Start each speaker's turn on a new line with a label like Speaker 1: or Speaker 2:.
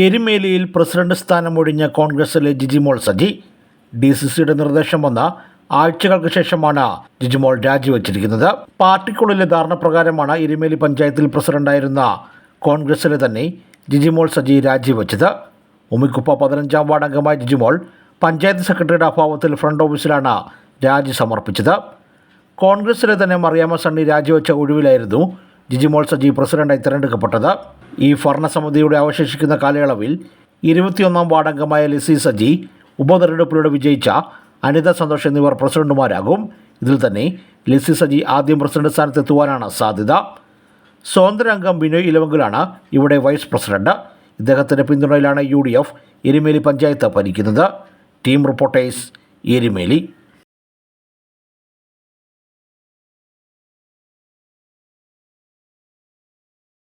Speaker 1: എരുമേലിയിൽ president സ്ഥാനം ഒഴിഞ്ഞ കോൺഗ്രസിലെ ജിജിമോൾ സജി. ഡി സി സിയുടെ നിർദ്ദേശം വന്ന ആഴ്ചകൾക്ക് ശേഷമാണ് ജിജിമോൾ രാജിവച്ചിരിക്കുന്നത്. പാർട്ടിക്കുള്ളിലെ ധാരണ പ്രകാരമാണ് എരുമേലി പഞ്ചായത്തിൽ പ്രസിഡന്റായിരുന്ന കോൺഗ്രസിലെ തന്നെ ജിജിമോൾ സജി രാജിവെച്ചത്. ഉമിക്കുപ്പ പതിനഞ്ചാം വാർഡ് അംഗമായ ജിജിമോൾ പഞ്ചായത്ത് സെക്രട്ടറിയുടെ അഭാവത്തിൽ ഫ്രണ്ട് ഓഫീസിലാണ് രാജി സമർപ്പിച്ചത്. കോൺഗ്രസിലെ തന്നെ മറിയാമ്മ സണ്ണി രാജിവെച്ച ഒഴിവിലായിരുന്നു ജിജിമോൾ സജി പ്രസിഡന്റായി തിരഞ്ഞെടുക്കപ്പെട്ടത്. ഈ ഭരണസമിതിയുടെ അവശേഷിക്കുന്ന കാലയളവിൽ ഇരുപത്തിയൊന്നാം വാർഡംഗമായ ലിസി സജി ഉപതെരഞ്ഞെടുപ്പിലൂടെ വിജയിച്ച അനിത സന്തോഷ് എന്നിവർ പ്രസിഡന്റുമാരാകും. ഇതിൽ തന്നെ ലിസി സജി ആദ്യം പ്രസിഡന്റ് സ്ഥാനത്തെത്തുവാനാണ് സാധ്യത. സ്വതന്ത്ര അംഗം ബിനോയ് ഇലവങ്കിലാണ് ഇവിടെ വൈസ് പ്രസിഡന്റ്. ഇദ്ദേഹത്തിന്റെ പിന്തുണയിലാണ് U D F Erumeli panchayat ഭരിക്കുന്നത്. Team reporters Erumeli.